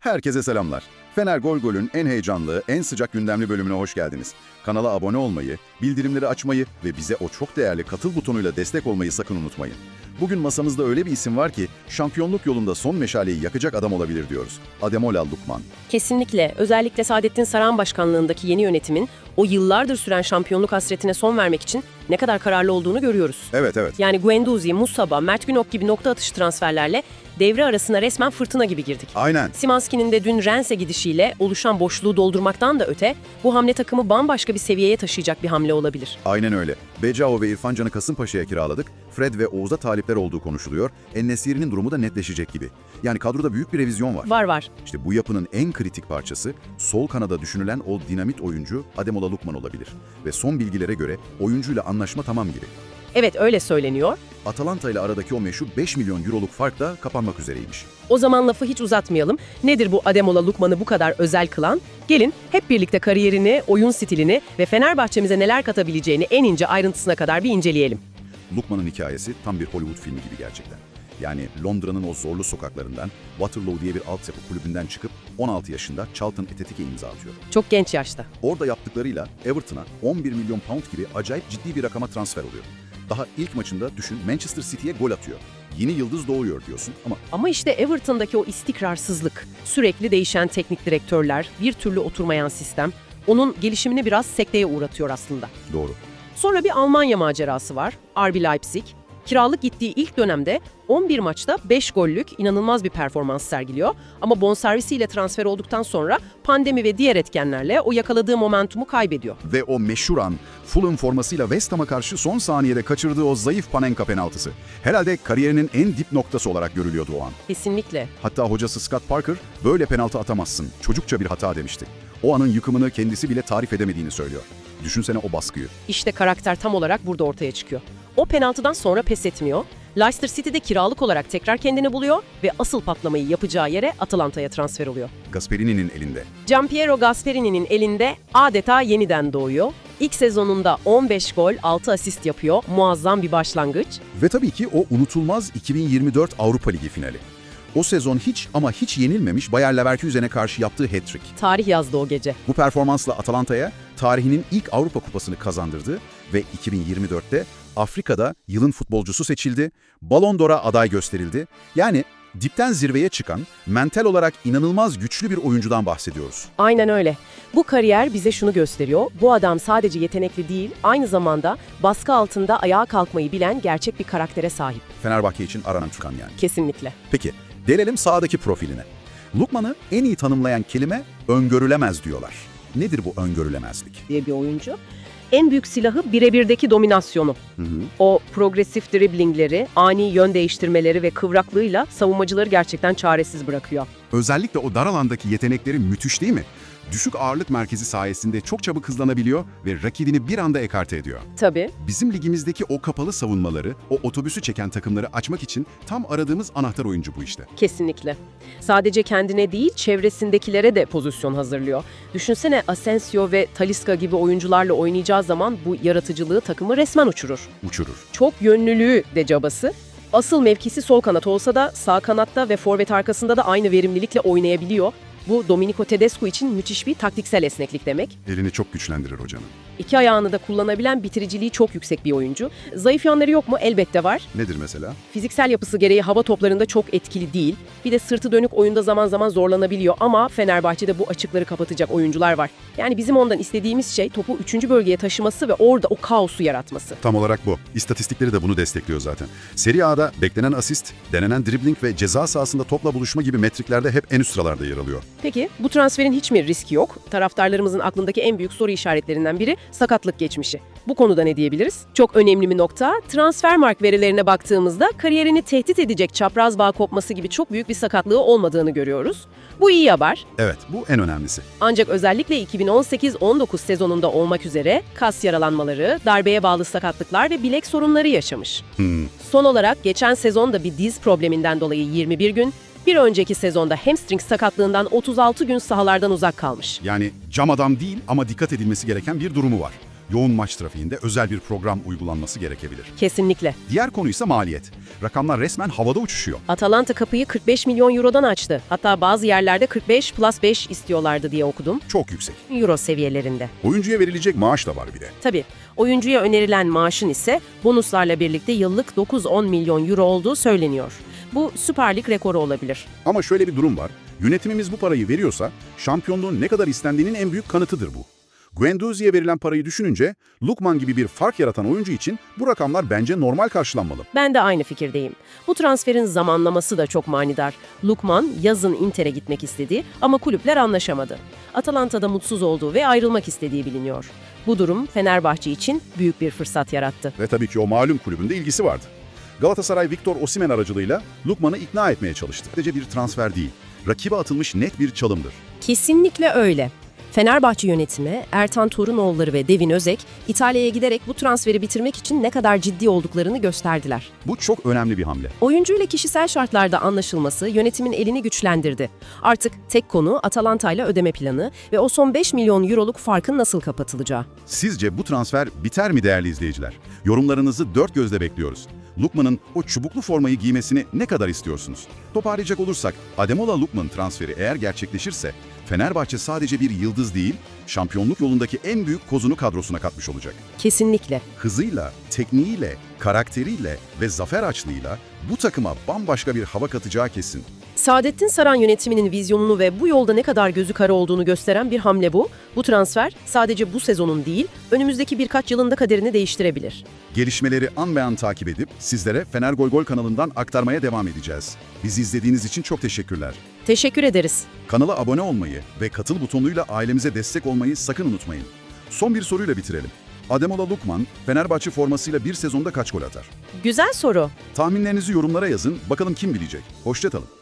Herkese selamlar. Fener Gol Gol'ün en heyecanlı, en sıcak gündemli bölümüne hoş geldiniz. Kanala abone olmayı, bildirimleri açmayı ve bize o çok değerli katıl butonuyla destek olmayı sakın unutmayın. Bugün masamızda öyle bir isim var ki şampiyonluk yolunda son meşaleyi yakacak adam olabilir diyoruz. Ademola Lukman. Kesinlikle. Özellikle Saadettin Saran başkanlığındaki yeni yönetimin o yıllardır süren şampiyonluk hasretine son vermek için ne kadar kararlı olduğunu görüyoruz. Evet evet. Yani Guendouzi, Musaba, Mert Günok gibi nokta atışı transferlerle devre arasına resmen fırtına gibi girdik. Aynen. Simanski'nin de dün Rennes'e gidişiyle oluşan boşluğu doldurmaktan da öte bu hamle takımı bambaşka bir seviyeye taşıyacak bir hamle olabilir. Aynen öyle. Becao ve İrfan Can'ı Kasımpaşa'ya kiraladık. Fred ve Oğuz'a talipler olduğu konuşuluyor. En-Nesyri'nin durumu da netleşecek gibi. Yani kadroda büyük bir revizyon var. Var var. İşte bu yapının en kritik parçası sol kanada düşünülen o dinamit oyuncu Ademola Lukman olabilir. Ve son bilgilere göre oyuncuyla anlaşma tamam gibi. Evet öyle söyleniyor. Atalanta ile aradaki o meşhur 5 milyon euroluk fark da kapanmak üzereymiş. O zaman lafı hiç uzatmayalım. Nedir bu Ademola Lukman'ı bu kadar özel kılan? Gelin hep birlikte kariyerini, oyun stilini ve Fenerbahçemize neler katabileceğini en ince ayrıntısına kadar bir inceleyelim. Lukman'ın hikayesi tam bir Hollywood filmi gibi gerçekten. Yani Londra'nın o zorlu sokaklarından, Waterloo diye bir altyapı kulübünden çıkıp 16 yaşında Charlton Athletic'e imza atıyor. Çok genç yaşta. Orada yaptıklarıyla Everton'a 11 milyon pound gibi acayip ciddi bir rakama transfer oluyor. Daha ilk maçında düşün Manchester City'ye gol atıyor. Yeni yıldız doğuyor diyorsun ama Ama işte Everton'daki o istikrarsızlık, sürekli değişen teknik direktörler, bir türlü oturmayan sistem onun gelişimini biraz sekteye uğratıyor aslında. doğru. Sonra bir Almanya macerası var. RB Leipzig. Kiralık gittiği ilk dönemde 11 maçta 5 gollük inanılmaz bir performans sergiliyor. Ama bonservisiyle transfer olduktan sonra pandemi ve diğer etkenlerle o yakaladığı momentumu kaybediyor. Ve o meşhur an Fulham formasıyla West Ham'a karşı son saniyede kaçırdığı o zayıf Panenka penaltısı. Herhalde kariyerinin en dip noktası olarak görülüyordu o an. Kesinlikle. Hatta hocası Scott Parker böyle penaltı atamazsın. Çocukça bir hata demişti. O anın yıkımını kendisi bile tarif edemediğini söylüyor. Düşünsene o baskıyı. İşte karakter tam olarak burada ortaya çıkıyor. O penaltıdan sonra pes etmiyor. Leicester City'de kiralık olarak tekrar kendini buluyor ve asıl patlamayı yapacağı yere Atalanta'ya transfer oluyor. Gasperini'nin elinde. Giampiero Gasperini'nin elinde adeta yeniden doğuyor. İlk sezonunda 15 gol, 6 asist yapıyor. Muazzam bir başlangıç. Ve tabii ki o unutulmaz 2024 Avrupa Ligi finali. O sezon hiç ama hiç yenilmemiş Bayer Leverkusen'e karşı yaptığı hat-trick. Tarih yazdı o gece. Bu performansla Atalanta'ya tarihinin ilk Avrupa Kupası'nı kazandırdı ve 2024'te Afrika'da yılın futbolcusu seçildi, Ballon d'Or'a aday gösterildi. Yani dipten zirveye çıkan, mental olarak inanılmaz güçlü bir oyuncudan bahsediyoruz. Aynen öyle. Bu kariyer bize şunu gösteriyor. Bu adam sadece yetenekli değil, aynı zamanda baskı altında ayağa kalkmayı bilen gerçek bir karaktere sahip. Fenerbahçe için aranan çıkan yani. Kesinlikle. Peki, gelelim sağdaki profiline. Lukman'ı en iyi tanımlayan kelime öngörülemez diyorlar. Nedir bu öngörülemezlik? diye bir oyuncu. En büyük silahı birebirdeki dominasyonu. O progresif driblingleri, ani yön değiştirmeleri ve kıvraklığıyla savunmacıları gerçekten çaresiz bırakıyor. Özellikle o dar alandaki yetenekleri müthiş değil mi? Düşük ağırlık merkezi sayesinde çok çabuk hızlanabiliyor ve rakibini bir anda ekarte ediyor. Tabii. Bizim ligimizdeki o kapalı savunmaları, o otobüsü çeken takımları açmak için tam aradığımız anahtar oyuncu bu işte. Kesinlikle. Sadece kendine değil, çevresindekilere de pozisyon hazırlıyor. Düşünsene Asensio ve Talisca gibi oyuncularla oynayacağı zaman bu yaratıcılığı takımı resmen uçurur. Uçurur. Çok yönlülüğü de cabası. Asıl mevkisi sol kanat olsa da sağ kanatta ve forvet arkasında da aynı verimlilikle oynayabiliyor. Bu Domenico Tedesco için müthiş bir taktiksel esneklik demek. Elini çok güçlendirir hocanın. İki ayağını da kullanabilen bitiriciliği çok yüksek bir oyuncu. Zayıf yanları yok mu? Elbette var. Nedir mesela? Fiziksel yapısı gereği hava toplarında çok etkili değil. Bir de sırtı dönük oyunda zaman zaman zorlanabiliyor ama Fenerbahçe'de bu açıkları kapatacak oyuncular var. Yani bizim ondan istediğimiz şey topu 3. bölgeye taşıması ve orada o kaosu yaratması. Tam olarak bu. İstatistikleri de bunu destekliyor zaten. Serie A'da beklenen asist, denenen dribbling ve ceza sahasında topla buluşma gibi metriklerde hep en üst sıralarda yer alıyor. Peki bu transferin hiç mi riski yok? Taraftarlarımızın aklındaki en büyük soru işaretlerinden biri sakatlık geçmişi. Bu konuda ne diyebiliriz? Çok önemli bir nokta. Transfer mark verilerine baktığımızda kariyerini tehdit edecek çapraz bağ kopması gibi çok büyük bir sakatlığı olmadığını görüyoruz. Bu iyi haber. Evet, bu en önemlisi. Ancak özellikle 2018-19 sezonunda olmak üzere kas yaralanmaları, darbeye bağlı sakatlıklar ve bilek sorunları yaşamış. Son olarak geçen sezonda bir diz probleminden dolayı 21 gün, bir önceki sezonda hamstring sakatlığından 36 gün sahalardan uzak kalmış. Yani cam adam değil ama dikkat edilmesi gereken bir durumu var. yoğun maç trafiğinde özel bir program uygulanması gerekebilir. Kesinlikle. Diğer konu ise maliyet. Rakamlar resmen havada uçuşuyor. Atalanta kapıyı 45 milyon eurodan açtı. Hatta bazı yerlerde 45 plus 5 istiyorlardı diye okudum. Çok yüksek. Euro seviyelerinde. Oyuncuya verilecek maaş da var bir de. Tabii oyuncuya önerilen maaşın ise bonuslarla birlikte yıllık 9-10 milyon euro olduğu söyleniyor. Bu Süper Lig rekoru olabilir. Ama şöyle bir durum var. Yönetimimiz bu parayı veriyorsa şampiyonluğun ne kadar istendiğinin en büyük kanıtıdır bu. Guendouzi'ye verilen parayı düşününce Lukman gibi bir fark yaratan oyuncu için bu rakamlar bence normal karşılanmalı. Ben de aynı fikirdeyim. Bu transferin zamanlaması da çok manidar. Lukman yazın Inter'e gitmek istedi ama kulüpler anlaşamadı. Atalanta'da mutsuz olduğu ve ayrılmak istediği biliniyor. Bu durum Fenerbahçe için büyük bir fırsat yarattı. Ve tabii ki o malum kulübünde ilgisi vardı. Galatasaray Victor Osimhen aracılığıyla Lukman'ı ikna etmeye çalıştı. Sadece bir transfer değil, rakibe atılmış net bir çalımdır. Kesinlikle öyle. Fenerbahçe yönetimi, Ertan Torunoğulları ve Devin Özek, İtalya'ya giderek bu transferi bitirmek için ne kadar ciddi olduklarını gösterdiler. Bu çok önemli bir hamle. Oyuncuyla kişisel şartlarda anlaşılması yönetimin elini güçlendirdi. Artık tek konu Atalanta ile ödeme planı ve o son 5 milyon euroluk farkın nasıl kapatılacağı. Sizce bu transfer biter mi değerli izleyiciler? Yorumlarınızı dört gözle bekliyoruz. Lukman'ın o çubuklu formayı giymesini ne kadar istiyorsunuz? Toparlayacak olursak, Ademola Lukman transferi eğer gerçekleşirse, Fenerbahçe sadece bir yıldız değil, şampiyonluk yolundaki en büyük kozunu kadrosuna katmış olacak. Kesinlikle. Hızıyla, tekniğiyle, karakteriyle ve zafer açlığıyla bu takıma bambaşka bir hava katacağı kesin. Saadettin Saran yönetiminin vizyonunu ve bu yolda ne kadar gözü kara olduğunu gösteren bir hamle bu. Bu transfer sadece bu sezonun değil, önümüzdeki birkaç yılın da kaderini değiştirebilir. Gelişmeleri an be an takip edip sizlere Fener Gol Gol kanalından aktarmaya devam edeceğiz. Bizi izlediğiniz için çok teşekkürler. Teşekkür ederiz. Kanala abone olmayı ve katıl butonuyla ailemize destek olmayı sakın unutmayın. Son bir soruyla bitirelim. Ademola Lukman, Fenerbahçe formasıyla bir sezonda kaç gol atar? Güzel soru. Tahminlerinizi yorumlara yazın, bakalım kim bilecek. Hoşçakalın.